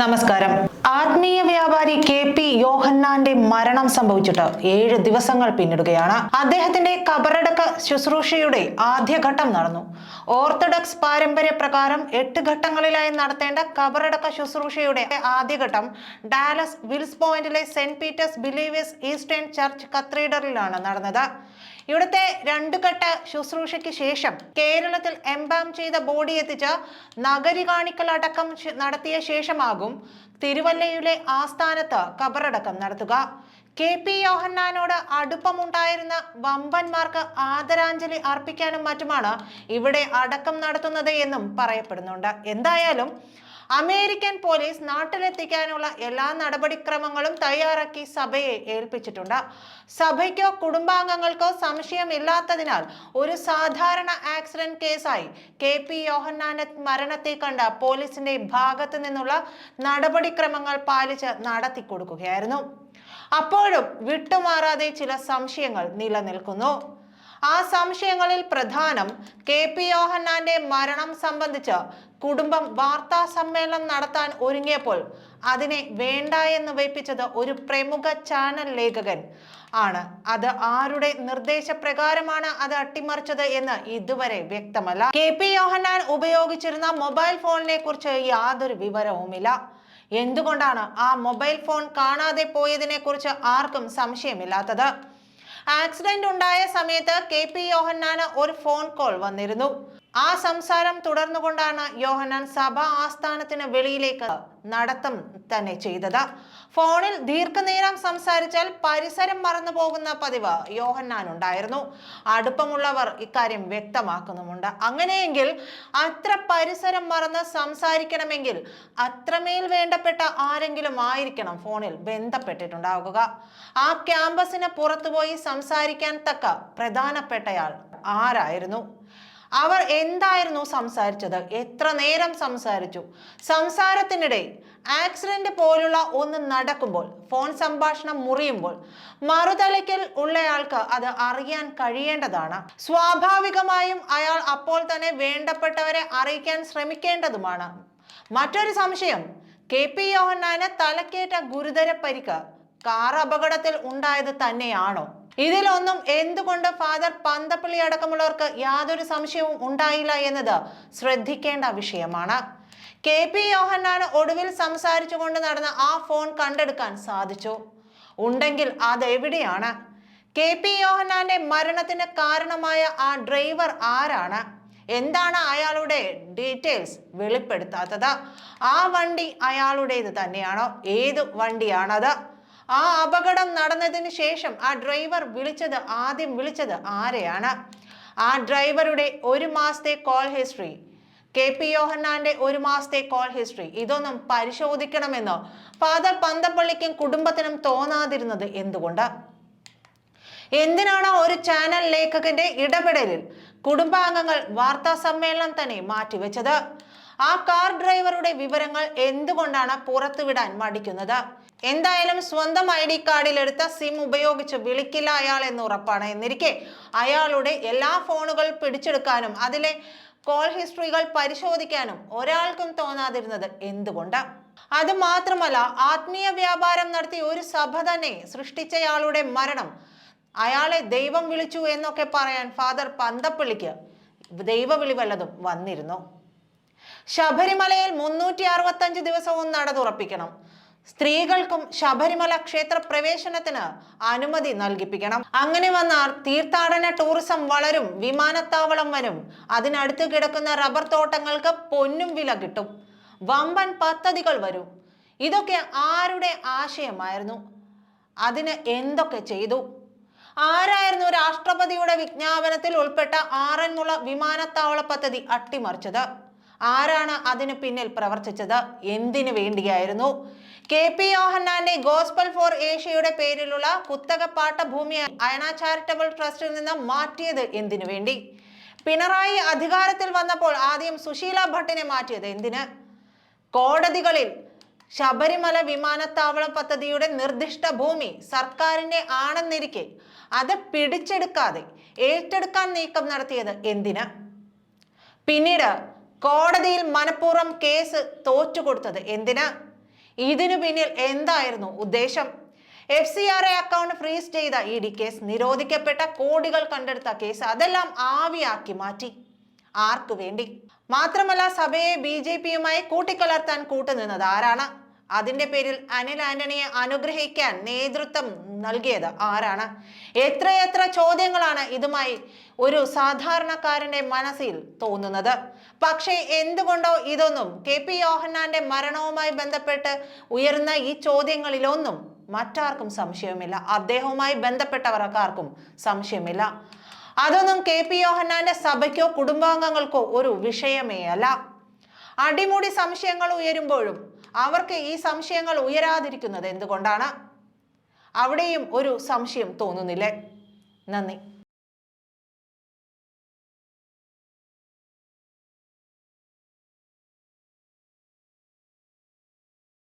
നമസ്കാരം. ആത്മീയ വ്യാപാരി കെ പി യോഹന്നാന്റെ മരണം സംഭവിച്ചിട്ട് ഏഴ് ദിവസങ്ങൾ പിന്നിടുകയാണ്. അദ്ദേഹത്തിന്റെ കബറടക്ക ശുശ്രൂഷയുടെ ആദ്യഘട്ടം നടന്നു. ഓർത്തഡോക്സ് പാരമ്പര്യ പ്രകാരം എട്ട് ഘട്ടങ്ങളിലായി നടത്തേണ്ട കബറടക്ക ശുശ്രൂഷയുടെ ആദ്യഘട്ടം ഡാലസ് വിൽസ് പോയിന്റിലെ Saint Peter's Believers Eastern Church കത്തീഡ്രലിലാണ് നടന്നത്. ഇവിടുത്തെ രണ്ടു ഘട്ട ശുശ്രൂഷയ്ക്ക് ശേഷം കേരളത്തിൽ എംബാം ചെയ്ത ബോഡി എത്തിച്ച നഗരി കാണിക്കൽ അടക്കം നടത്തിയ ശേഷമാകും തിരുവല്ലയിലെ ആസ്ഥാനത്ത് കബറടക്കം നടത്തുക. കെ പി യോഹന്നാനോട് അടുപ്പമുണ്ടായിരുന്ന വമ്പന്മാർക്ക് ആദരാഞ്ജലി അർപ്പിക്കാനും മറ്റുമാണ് ഇവിടെ അടക്കം നടത്തുന്നത് എന്നും പറയപ്പെടുന്നുണ്ട്. എന്തായാലും അമേരിക്കൻ പോലീസ് നാട്ടിലെത്തിക്കാനുള്ള എല്ലാ നടപടിക്രമങ്ങളും തയ്യാറാക്കി സഭയെ ഏൽപ്പിച്ചിട്ടുണ്ട്. സഭയ്ക്കോ കുടുംബാംഗങ്ങൾക്കോ സംശയമില്ലാത്തതിനാൽ ഒരു സാധാരണ ആക്സിഡന്റ് കേസായി കെ പി യോഹന്നാനെ മരണത്തെ കണ്ട പോലീസിന്റെ ഭാഗത്തു നിന്നുള്ള നടപടിക്രമങ്ങൾ പാലിച്ച് നടത്തി കൊടുക്കുകയായിരുന്നു. അപ്പോഴും വിട്ടുമാറാതെ ചില സംശയങ്ങൾ നിലനിൽക്കുന്നു. ആ സംശയങ്ങളിൽ പ്രധാനം കെ പി യോഹന്നാന്റെ മരണം സംബന്ധിച്ച് കുടുംബം വാർത്താ സമ്മേളനം നടത്താൻ ഒരുങ്ങിയപ്പോൾ അതിനെ വേണ്ട എന്ന് വെപ്പിച്ചത് ഒരു പ്രമുഖ ചാനൽ ലേഖകൻ ആണ്. അത് ആരുടെ നിർദ്ദേശപ്രകാരമാണ് അത് അട്ടിമറിച്ചത് എന്ന് ഇതുവരെ വ്യക്തമല്ല. കെ പി യോഹന്നാൻ ഉപയോഗിച്ചിരുന്ന മൊബൈൽ ഫോണിനെ കുറിച്ച് യാതൊരു വിവരവുമില്ല. എന്തുകൊണ്ടാണ് ആ മൊബൈൽ ഫോൺ കാണാതെ പോയതിനെ കുറിച്ച് ആർക്കും സംശയമില്ലാത്തത്? ആക്സിഡന്റ് ഉണ്ടായ സമയത്ത് കെ പി യോഹന്നാന് ഒരു ഫോൺ കോൾ വന്നിരുന്നു. ആ സംസാരം തുടർന്നുകൊണ്ടാണ് യോഹനാൻ സഭ ആസ്ഥാനത്തിന് വെളിയിലേക്ക് നടത്തം തന്നെ ചെയ്തത്. ഫോണിൽ ദീർഘനേരം സംസാരിച്ചാൽ പരിസരം മറന്നു പോകുന്ന പതിവ് യോഹന്നാൻ ഉണ്ടായിരുന്നു അടുപ്പമുള്ളവർ ഇക്കാര്യം വ്യക്തമാക്കുന്നുമുണ്ട്. അങ്ങനെയെങ്കിൽ അത്ര പരിസരം മറന്ന് സംസാരിക്കണമെങ്കിൽ അത്രമേൽ വേണ്ടപ്പെട്ട ആരെങ്കിലും ആയിരിക്കണം ഫോണിൽ ബന്ധപ്പെട്ടിട്ടുണ്ടാവുക. ആ ക്യാമ്പസിന് പുറത്തുപോയി സംസാരിക്കാൻ തക്ക പ്രധാനപ്പെട്ടയാൾ ആരായിരുന്നു? അവർ എന്തായിരുന്നു സംസാരിച്ചത്? എത്ര നേരം സംസാരിച്ചു? സംസാരത്തിനിടെ ആക്സിഡന്റ് പോലുള്ള ഒന്ന് നടക്കുമ്പോൾ ഫോൺ സംഭാഷണം മുറിയുമ്പോൾ മറുതലയ്ക്കൽ ഉള്ളയാൾക്ക് അത് അറിയാൻ കഴിയേണ്ടതാണ്. സ്വാഭാവികമായും അയാൾ അപ്പോൾ തന്നെ വേണ്ടപ്പെട്ടവരെ അറിയിക്കാൻ ശ്രമിക്കേണ്ടതുമാണ്. മറ്റൊരു സംശയം കെ പി യോഹന്നാന് തലക്കേറ്റ ഗുരുതര പരിക്ക് കാർ അപകടത്തിൽ ഉണ്ടായത് തന്നെയാണോ? ഇതിലൊന്നും എന്തുകൊണ്ട് ഫാദർ പന്തപ്പള്ളി അടക്കമുള്ളവർക്ക് യാതൊരു സംശയവും ഉണ്ടായില്ല എന്നത് ശ്രദ്ധിക്കേണ്ട വിഷയമാണ്. കെ പി യോഹന്നാന് ഒടുവിൽ സംസാരിച്ചുകൊണ്ട് നടന്ന ആ ഫോൺ കണ്ടെടുക്കാൻ സാധിച്ചു. ഉണ്ടെങ്കിൽ അതെവിടെയാണ് കെ പി യോഹന്നാന്റെ മരണത്തിന് കാരണമായ ആ ഡ്രൈവർ ആരാണ്? എന്താണ് അയാളുടെ ഡീറ്റെയിൽസ് വെളിപ്പെടുത്താത്തത്? ആ വണ്ടി അയാളുടേത് തന്നെയാണോ? ഏത് വണ്ടിയാണത്? ആ അപകടം നടന്നതിന് ശേഷം ആ ഡ്രൈവർ വിളിച്ചത് ആദ്യം വിളിച്ചത് ആരെയാണ്? ആ ഡ്രൈവറുടെ ഒരു മാസത്തെ കോൾ ഹിസ്റ്ററി കെ പി യോഹന്നാന്റെ ഒരു മാസത്തെ കോൾ ഹിസ്റ്ററി ഇതൊന്നും പരിശോധിക്കണമെന്ന്? ഫാദർ പന്തപ്പള്ളിക്കും കുടുംബത്തിനും തോന്നാതിരുന്നത് എന്തുകൊണ്ട്? എന്തിനാണ് ഒരു ചാനൽ ലേഖകന്റെ ഇടപെടലിൽ കുടുംബാംഗങ്ങൾ വാർത്താ സമ്മേളനം തന്നെ മാറ്റിവെച്ചത്? ആ കാർ ഡ്രൈവറുടെ വിവരങ്ങൾ എന്തുകൊണ്ടാണ് പുറത്തുവിടാൻ മടിക്കുന്നത്? എന്തായാലും സ്വന്തം ഐ ഡി കാർഡിൽ എടുത്ത സിം ഉപയോഗിച്ച് വിളിക്കില്ല അയാൾ എന്ന് ഉറപ്പാണ്. എന്നിരിക്കെ അയാളുടെ എല്ലാ ഫോണുകൾ പിടിച്ചെടുക്കാനും അതിലെ കോൾ ഹിസ്റ്ററികൾ പരിശോധിക്കാനും ഒരാൾക്കും തോന്നാതിരുന്നത് എന്തുകൊണ്ട്? അത് മാത്രമല്ല ആത്മീയ വ്യാപാരം നടത്തി ഒരു സഭ തന്നെ സൃഷ്ടിച്ചയാളുടെ മരണം. അയാളെ ദൈവം വിളിച്ചു എന്നൊക്കെ പറയാൻ ഫാദർ പന്തപ്പള്ളിക്ക് ദൈവവിളി വല്ലതും വന്നിരുന്നു. ശബരിമലയിൽ മുന്നൂറ്റി അറുപത്തഞ്ച് ദിവസവും നട തുറപ്പിക്കണം. സ്ത്രീകൾക്കും ശബരിമല ക്ഷേത്ര പ്രവേശനത്തിന് അനുമതി നൽകിപ്പിക്കണം. അങ്ങനെ വന്നാൽ തീർത്ഥാടന ടൂറിസം വളരും വിമാനത്താവളം വരും. അതിനടുത്ത് കിടക്കുന്ന റബ്ബർ തോട്ടങ്ങൾക്ക് പൊന്നും വില കിട്ടും. വമ്പൻ പദ്ധതികൾ വരും. ഇതൊക്കെ ആരുടെ ആശയമായിരുന്നു? അതിന് എന്തൊക്കെ ചെയ്തു? ആരായിരുന്നു രാഷ്ട്രപതിയുടെ വിജ്ഞാപനത്തിൽ ഉൾപ്പെട്ട ആറന്മുള വിമാനത്താവള പദ്ധതി അട്ടിമറിച്ചത്? ആരാണ് അതിന് പിന്നിൽ പ്രവർത്തിച്ചത്? എന്തിനു വേണ്ടിയായിരുന്നു? കെ പി യോഹന്നാന്റെ ഗോസ്പൽ ഫോർ ഏഷ്യയുടെ പേരിലുള്ള കുത്തക പാട്ടഭൂമി അയണ ചാരിറ്റബിൾ ട്രസ്റ്റിൽ നിന്ന് മാറ്റിയത് എന്തിനു വേണ്ടി? പിണറായി അധികാരത്തിൽ വന്നപ്പോൾ ആദ്യം സുശീല ഭട്ടിനെ മാറ്റിയത് എന്തിന്? കോടതികളിൽ ശബരിമല വിമാനത്താവള പദ്ധതിയുടെ നിർദ്ദിഷ്ട ഭൂമി സർക്കാരിന്റെ ആണെന്നിരിക്കെ അത് പിടിച്ചെടുക്കാതെ ഏറ്റെടുക്കാൻ നീക്കം നടത്തിയത് എന്തിന്? പിന്നീട് കോടതിയിൽ മനഃപൂർവം കേസ് തോറ്റുകൊടുത്തത് എന്തിന്? ഇതിനു പിന്നിൽ എന്തായിരുന്നു ഉദ്ദേശം? F C R A account freeze ചെയ്ത ഇ ഡി കേസ് നിരോധിക്കപ്പെട്ട കോടികൾ കണ്ടെടുത്ത കേസ് അതെല്ലാം ആവിയാക്കി മാറ്റി. ആർക്കു വേണ്ടി? മാത്രമല്ല സഭയെ ബി ജെ പിയുമായി കൂട്ടിക്കലർത്താൻ കൂട്ടുനിന്നത് ആരാണ്? അതിന്റെ പേരിൽ അനിൽ ആന്റണിയെ അനുഗ്രഹിക്കാൻ നേതൃത്വം നൽകിയത് ആരാണ്? എത്രയെത്ര ചോദ്യങ്ങളാണ് ഇതുമായി ഒരു സാധാരണക്കാരന്റെ മനസ്സിൽ തോന്നുന്നത്? പക്ഷേ എന്തുകൊണ്ടോ ഇതൊന്നും കെ പി യോഹന്നാന്റെ മരണവുമായി ബന്ധപ്പെട്ട് ഉയർന്ന ഈ ചോദ്യങ്ങളിലൊന്നും മറ്റാർക്കും സംശയമില്ല അദ്ദേഹവുമായി ബന്ധപ്പെട്ടവർക്കാർക്കും സംശയമില്ല. അതൊന്നും കെ പി യോഹന്നാന്റെ സഭയ്ക്കോ കുടുംബാംഗങ്ങൾക്കോ ഒരു വിഷയമേ അല്ല അടിമുടി സംശയങ്ങൾ ഉയരുമ്പോഴും അവർക്ക് ഈ സംശയങ്ങൾ ഉയരാതിരിക്കുന്നത് എന്തുകൊണ്ടാണ്? അവിടെയും ഒരു സംശയം തോന്നുന്നില്ലേ? നന്ദി.